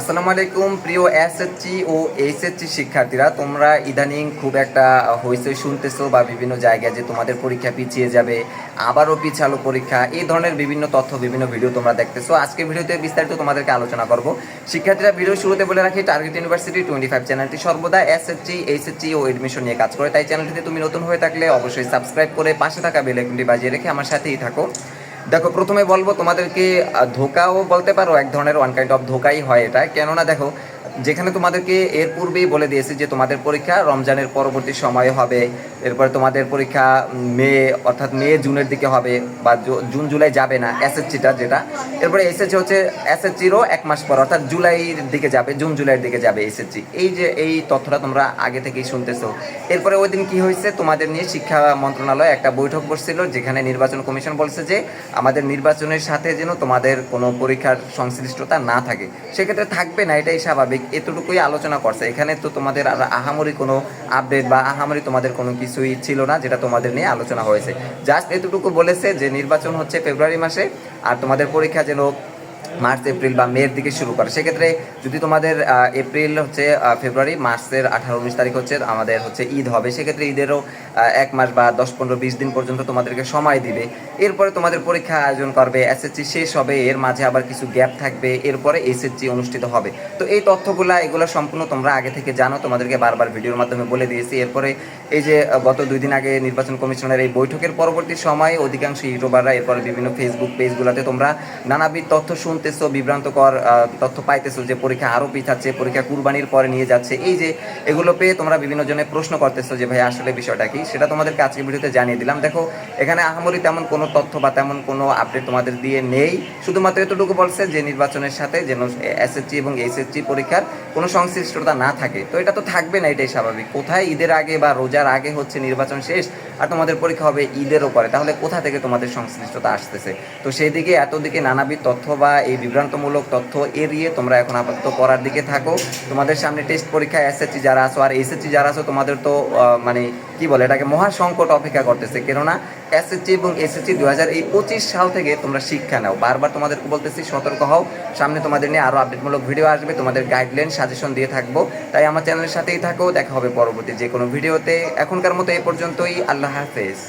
আসসালামু আলাইকুম, প্রিয় এসএসসি ও এইচএসসি শিক্ষার্থীরা, তোমরা ইদানিং খুব একটা হইচই শুনতেছো বা বিভিন্ন জায়গায় যে তোমাদের পরীক্ষা পিছিয়ে যাবে, আবারও পিছালো পরীক্ষা, এই ধরনের বিভিন্ন তথ্য, বিভিন্ন ভিডিও তোমরা দেখতেছো। আজকের ভিডিওতে বিস্তারিত তোমাদেরকে আলোচনা করব। শিক্ষার্থীরা ভিডিও শুরুতে বলে রাখি টার্গেট ইউনিভার্সিটি টোয়েন্টি ফাইভ চ্যানেলটি সর্বদা এসএসসি এইচএসসি ও এডমিশন নিয়ে কাজ করে, তাই চ্যানেলটিতে তুমি নতুন হয়ে থাকলে অবশ্যই সাবস্ক্রাইব করে পাশে থাকা বেল আইকনটি বাজিয়ে রেখে আমার সাথেই থাকো। দেখো, প্রথমে বলব তোমাদেরকে ধোকাও বলতে পারো, এক ধরনের ওয়ান কাইন্ড অফ ধোকাই হয় এটা। কেননা দেখো যেখানে তোমাদেরকে এর পূর্বেই বলে দিয়েছি যে তোমাদের পরীক্ষা রমজানের পরবর্তী সময়ে হবে। এরপরে তোমাদের পরীক্ষা মে, অর্থাৎ মে, জুনের দিকে হবে বা জুন, জুলাই যাবে না, এসএসসিটা যেটা। এরপরে এসএসসি হচ্ছে, এসএসসিরও এক মাস পর, অর্থাৎ জুলাইয়ের দিকে যাবে, জুন, জুলাইয়ের দিকে যাবে এসএসসি। এই যে, এই তথ্যটা তোমরা আগে থেকেই শুনতেছো। এরপরে ওই দিন কি হয়েছে, তোমাদের নিয়ে শিক্ষা মন্ত্রণালয় একটা বৈঠক বসছিল, যেখানে নির্বাচন কমিশন বলছে যে, আমাদের নির্বাচনের সাথে যেন তোমাদের কোনো পরীক্ষার সংশ্লিষ্টতা না থাকে। সেক্ষেত্রে থাকবে না, এটাই স্বাভাবিক। এতটুকুই আলোচনা করছে। এখানে তো তোমাদের আর আহামরি কোনো আপডেট বা আহামরি তোমাদের কোনো কিছুই ছিল না, যেটা তোমাদের নিয়ে আলোচনা হয়েছে। জাস্ট এতটুকু বলেছে যে নির্বাচন হচ্ছে ফেব্রুয়ারি মাসে, আর তোমাদের পরীক্ষা যেন মার্চ, এপ্রিল বা মের দিকে শুরু করে। সেক্ষেত্রে যদি তোমাদের এপ্রিল হচ্ছে ফেব্রুয়ারি, মার্চের আঠারো, উনিশ তারিখ হচ্ছে, আমাদের হচ্ছে ঈদ হবে। সেক্ষেত্রে ঈদেরও এক মাস বা দশ পনেরো, বিশ দিন পর্যন্ত তোমাদেরকে সময় দিবে। এরপরে তোমাদের পরীক্ষা আয়োজন করবে এসএসসি শেষ হবে, এর মাঝে আবার কিছু গ্যাপ থাকবে, এরপরে এসএসসি অনুষ্ঠিত হবে। তো এই তথ্যগুলা, এগুলো সম্পূর্ণ তোমরা আগে থেকে জানো, তোমাদেরকে বারবার ভিডিওর মাধ্যমে বলে দিয়েছি। এরপরে এই যে গত দুই দিন আগে নির্বাচন কমিশনের এই বৈঠকের পরবর্তী সময়ে অধিকাংশ ইউটিউবাররা, এরপরে বিভিন্ন ফেসবুক পেজগুলোতে তোমরা নানাবিধ তথ্য শুনতেছো বিভ্রান্তকর তথ্য পাইতেছো যে পরীক্ষা আরও পিছাচ্ছে পরীক্ষা কুরবানির পরে নিয়ে যাচ্ছে। এই যে এগুলো পেয়ে তোমরা বিভিন্ন জনে প্রশ্ন করতেছো যে, ভাই, আসলে বিষয়টা কি? সেটা তোমাদেরকে আজকে ভিডিওতে জানিয়ে দিলাম। দেখো, এখানে আহামরি তেমন কোনো তথ্য বা তেমন কোনো আপডেট তোমাদের দিয়ে নেই। শুধুমাত্র এতটুকু বলছে যে, নির্বাচনের সাথে যেন এসএসসি এবং এইচএসসি পরীক্ষার কোনো সংশ্লিষ্টতা না থাকে। তো এটা তো থাকবে না, এটাই স্বাভাবিক। কোথায় ঈদের আগে বা রোজার আগে হচ্ছে নির্বাচন শেষ আর তোমাদের পরীক্ষা হবে ঈদেরও পরে? তাহলে কোথা থেকে তোমাদের সংশ্লিষ্টতা আসতেছে? তো সেই দিকে এত দিকে নানাবিধ তথ্য বা এই বিভ্রান্তমূলক তথ্য এড়িয়ে তোমরা এখন আপাতত পড়ার দিকে থাকো। তোমাদের সামনে টেস্ট পরীক্ষা এসএসসি যারা আসো আর এসএসসি যারা আসো তোমাদের তো মানে কি বলে এটাকে মহা সংকট অপেক্ষা করতেছে। কেননা এসএসসি এবং এসএসসি দু হাজার এই পঁচিশ সাল থেকে তোমরা শিক্ষা নাও। বারবার তোমাদেরকে বলতেছি, সতর্ক হও। সামনে তোমাদের নিয়ে আরও আপডেটমূলক ভিডিও আসবে। তোমাদের গাইডলাইন সাজেশন দিয়ে থাকব। তাই আমার চ্যানেলের সাথেই থাকো। দেখা হবে পরবর্তী যে কোনো ভিডিওতে এখনকার মতো এই পর্যন্তই। আল্লাহ হাফেজ।